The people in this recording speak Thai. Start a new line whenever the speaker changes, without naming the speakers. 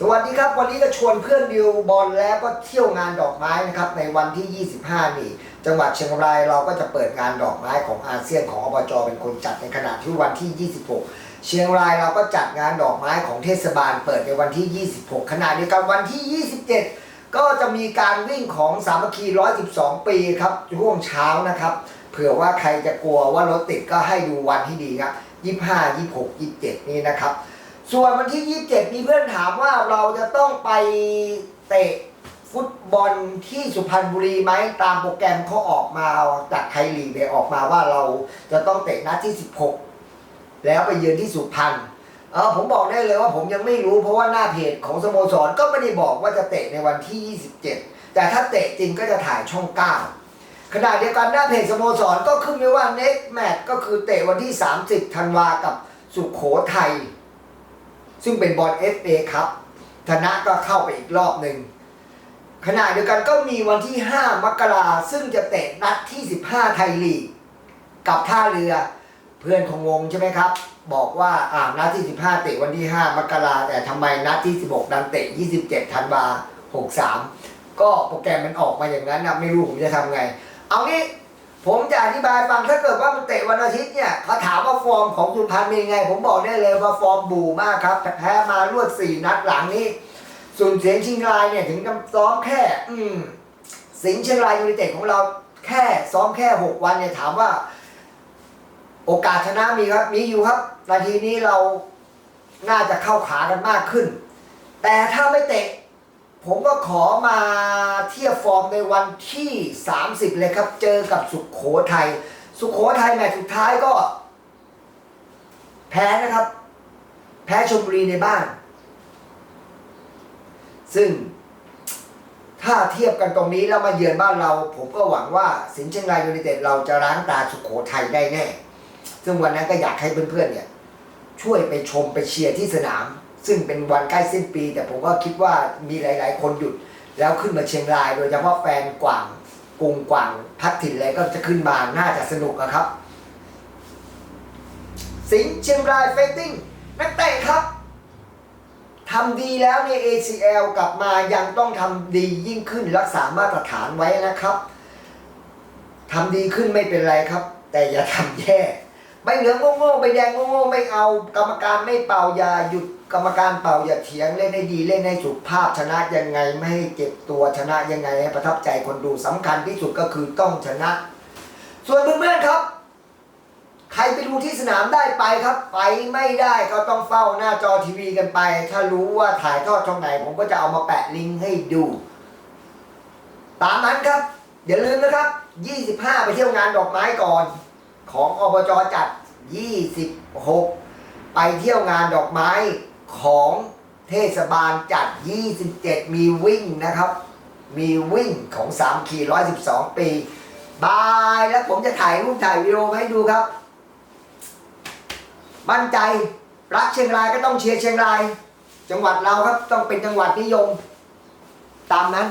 สวัสดีครับ วันนี้ก็ชวนเพื่อนดิวบอลแล้วก็เที่ยวงานดอกไม้นะครับในวันที่ 25 นี่ จังหวัดเชียงรายเราก็จะเปิดงานดอกไม้ของอาเซียนของอบจเป็นคนจัดในขณะที่วันที่ 26 เชียงรายเราก็จัดงานดอกไม้ของเทศบาลเปิดในวันที่ 26 ขณะเดียวกันวันที่ 27 ก็จะมีการวิ่งของสามัคคี 112 ปีครับช่วงเช้านะครับเผื่อว่าใครจะกลัวว่ารถติดก็ให้ดูวันที่ดีครับ25 26 27 นี่นะครับ ส่วนวันที่ 27 มีเพื่อนถามว่าเราจะต้องไปเตะฟุตบอลที่สุพรรณบุรีไหมตามโปรแกรมเขาออกมาจากไทยลีกเนี่ยออกมาว่าเราจะต้องเตะนัดที่ 16 แล้วไปเยือนที่สุพรรณเออผมบอกได้เลยว่าผมยังไม่รู้เพราะว่าหน้าเพจของสโมสรก็ไม่ได้บอกว่าจะเตะในวันที่ 27 แต่ถ้าเตะจริงก็จะถ่ายช่อง 9 ขณะเดียวกันหน้าเพจสโมสรก็ขึ้นไว้ว่า next match ก็คือเตะวันที่ 30 ธันวากับสุขโขทัย ซึ่งเป็นบอลเอฟเอครับชนะก็เข้าไปอีกรอบหนึ่งขณะเดียวกันก็มีวันที่ 5 มกราซึ่งจะเตะนัดที่ 15 ไทยลีก กับท่าเรือเพื่อนคงงงใช่ไหมครับ บอกว่าอ่านัดที่ 15 เตะวันที่ 5 มกราแต่ทำไมนัดที่ 16 ดันเตะ 27 ธันวา63 ก็โปรแกรมมันออกมาอย่างนั้นนะไม่รู้ผมจะทำไง เอางี้ ผมจะอธิบายฟังถ้าเกิดว่ามันเตะวันอาทิตย์เนี่ยเขาถามว่าฟอร์มของสุพรรณเป็นยังไง ผมบอกได้เลยว่าฟอร์มบูมากครับแพ้มารวดสี่นัดหลังนี้ส่วนเสียงชียงรายเนี่ยถึงจะซ้อมแค่ อืม สิงห์เชียงรายยูไนเต็ดของเราแค่ซ้อมแค่หกวันเนี่ยถามว่า โอกาสชนะมีครับ มีอยู่ครับ นาทีนี้เราน่าจะเข้าขากันมากขึ้น แต่ถ้าไม่เตะ ผมก็ขอมาเทียบฟอร์มในวันที่ 30 เลยครับ เจอกับสุขโขทัย สุขโขทัยแมตช์สุดท้ายก็ แพ้นะครับ แพ้ชลบุรีในบ้าน ซึ่งถ้าเทียบกันตรงนี้แล้วมาเยือนบ้านเรา ผมก็หวังว่าสิงห์เชียงรายยูไนเต็ดเราจะล้างตาสุขโขทัยได้แน่ ซึ่งวันนั้นก็อยากให้เพื่อนๆเนี่ย ช่วยไปชมไปเชียร์ที่สนาม ซึ่งเป็นวันใกล้สิ้นปี แต่ผมก็คิดว่ามีหลาย ๆ คนหยุด แล้วขึ้นมาเชียงราย โดยเฉพาะแฟนกวางกรุงกวางพัดถิ่นอะไรก็จะขึ้นมาน่าจะสนุกอะครับ สิงห์เชียงรายไฟติ้งนักเตะครับทำดีแล้วใน ACL กลับมายังต้องทำดียิ่งขึ้นรักษามาตรฐานไว้นะครับทำดีขึ้นไม่เป็นไรครับ แต่อย่าทำแย่ ใบเหลืองโง่ๆใบแดงโง่ๆไม่เอา กรรมการไม่เป่าอย่าหยุดกรรมการเป่าอย่าเถียงเล่นให้ดีเล่นให้สุภาพชนะยังไงไม่ให้เจ็บตัวชนะยังไงให้ประทับใจคนดูสำคัญที่สุดก็คือต้องชนะ ส่วนเพื่อนๆครับ ใครไปดูที่สนามได้ไปครับ ไปไม่ได้ก็ต้องเฝ้าหน้าจอทีวีกันไป ถ้ารู้ว่าถ่ายทอดช่องไหน ผมก็จะเอามาแปะลิงก์ให้ดูตามนั้นครับอย่าลืมนะครับ 25 ไปเที่ยวงานดอกไม้ก่อน ของอบจจัด 26 ไปเที่ยวงานดอกไม้ของเทศบาลจัด 27 มีวิ่งนะครับ มีวิ่งของ3ขี112 ปี บายแล้วผมจะถ่ายรูปถ่ายวิดีโอให้ดูครับ มั่นใจรักเชียงรายก็ต้องเชียร์เชียงราย จังหวัดเราครับต้องเป็นจังหวัดนิยม ตามนั้น